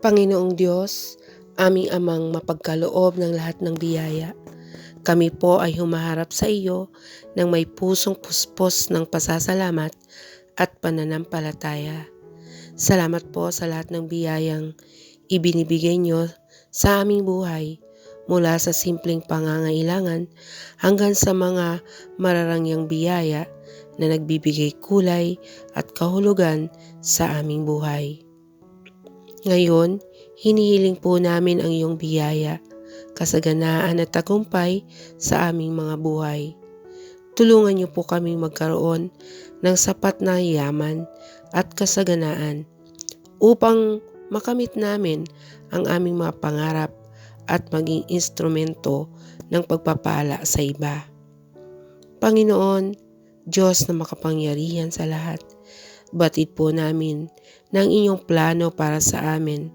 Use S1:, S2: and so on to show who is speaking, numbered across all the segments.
S1: Panginoong Diyos, aming amang mapagkaloob ng lahat ng biyaya. Kami po ay humaharap sa iyo ng may pusong puspos ng pasasalamat at pananampalataya. Salamat po sa lahat ng biyayang ibinibigay niyo sa aming buhay mula sa simpleng pangangailangan hanggang sa mga mararangyang biyaya na nagbibigay kulay at kahulugan sa aming buhay. Ngayon, hinihiling po namin ang iyong biyaya, kasaganaan at tagumpay sa aming mga buhay. Tulungan niyo po kaming magkaroon ng sapat na yaman at kasaganaan upang makamit namin ang aming mga pangarap at maging instrumento ng pagpapala sa iba. Panginoon, Diyos na makapangyarihan sa lahat, batid po namin ng inyong plano para sa amin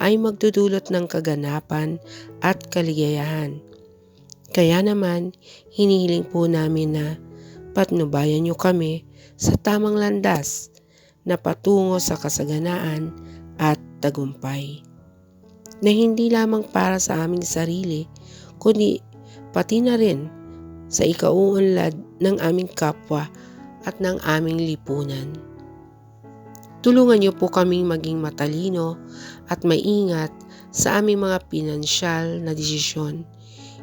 S1: ay magdudulot ng kaganapan at kaligayahan. Kaya naman, hinihiling po namin na patnubayan niyo kami sa tamang landas na patungo sa kasaganaan at tagumpay. Na hindi lamang para sa aming sarili, kundi pati na rin sa ikauunlad ng aming kapwa at ng aming lipunan. Tulungan niyo po kaming maging matalino at maingat sa aming mga pinansyal na desisyon.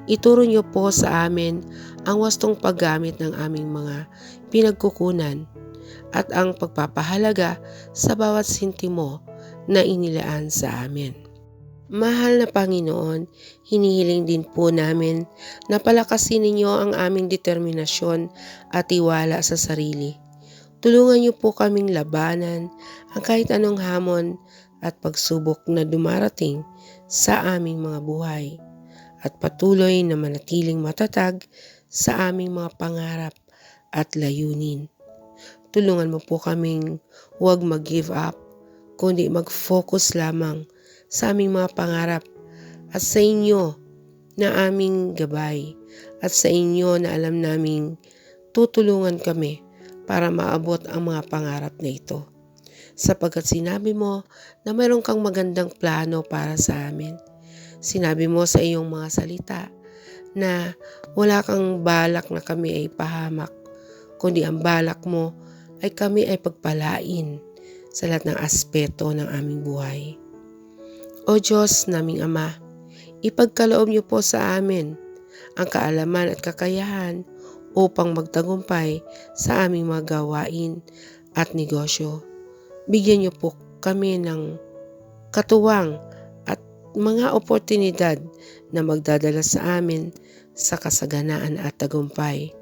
S1: Ituro niyo po sa amin ang wastong paggamit ng aming mga pinagkukunan at ang pagpapahalaga sa bawat sintimo na inilaan sa amin. Mahal na Panginoon, hinihiling din po namin na palakasin ninyo ang aming determinasyon at tiwala sa sarili Tulungan niyo po kaming labanan ang kahit anong hamon at pagsubok na dumarating sa aming mga buhay. At patuloy na manatiling matatag sa aming mga pangarap at layunin. Tulungan mo po kaming huwag mag-give up, kundi mag-focus lamang sa aming mga pangarap at sa inyo na aming gabay. At sa inyo na alam naming tutulungan kami para maabot ang mga pangarap na ito. Sapagkat sinabi mo na mayroon kang magandang plano para sa amin. Sinabi mo sa iyong mga salita na wala kang balak na kami ay pahamak, kundi ang balak mo ay kami ay pagpalain sa lahat ng aspeto ng aming buhay. O Diyos naming Ama, ipagkaloob niyo po sa amin ang kaalaman at kakayahan upang magtagumpay sa aming mga gawain at negosyo. Bigyan niyo po kami ng katuwang at mga oportunidad na magdadala sa amin sa kasaganaan at tagumpay.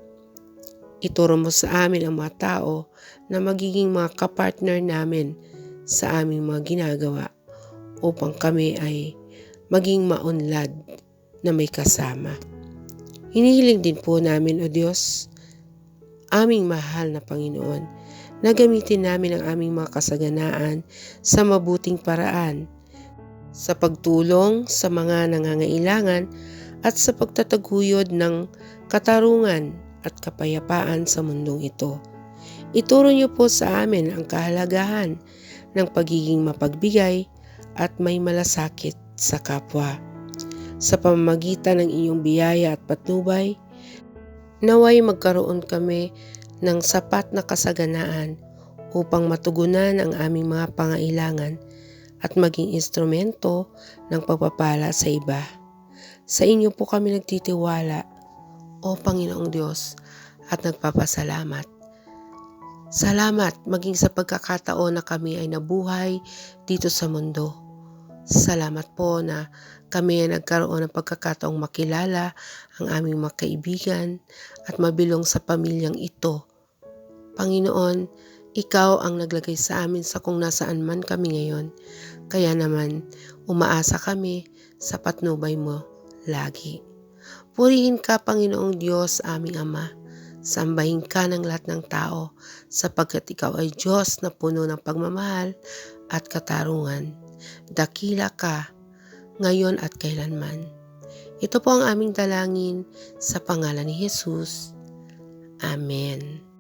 S1: Ituro mo sa amin ang mga tao na magiging mga kapartner namin sa aming mga ginagawa upang kami ay maging maunlad na may kasama. Hinihiling din po namin, O Diyos, aming mahal na Panginoon, na gamitin namin ang aming mga kasaganaan sa mabuting paraan, sa pagtulong sa mga nangangailangan at sa pagtataguyod ng katarungan at kapayapaan sa mundong ito. Ituro niyo po sa amin ang kahalagahan ng pagiging mapagbigay at may malasakit sa kapwa sa pamamagitan ng iyong biyaya at patnubay, naway magkaroon kami ng sapat na kasaganaan upang matugunan ang aming mga pangailangan at maging instrumento ng pagpapala sa iba. Sa inyo po kami nagtitiwala, O Panginoong Diyos, at nagpapasalamat. Salamat maging sa pagkakataon na kami ay nabuhay dito sa mundo. Salamat po na kami ay nagkaroon ng pagkakataong makilala ang aming mga kaibigan at mabilong sa pamilyang ito. Panginoon, Ikaw ang naglagay sa amin sa kung nasaan man kami ngayon. Kaya naman, umaasa kami sa patnubay mo lagi. Purihin ka, Panginoong Diyos, aming Ama. Sambahin ka ng lahat ng tao sapagkat ikaw ay Diyos na puno ng pagmamahal at katarungan dakila ka ngayon at kailanman. Ito po ang aming dalangin sa pangalan ni Jesus. Amen.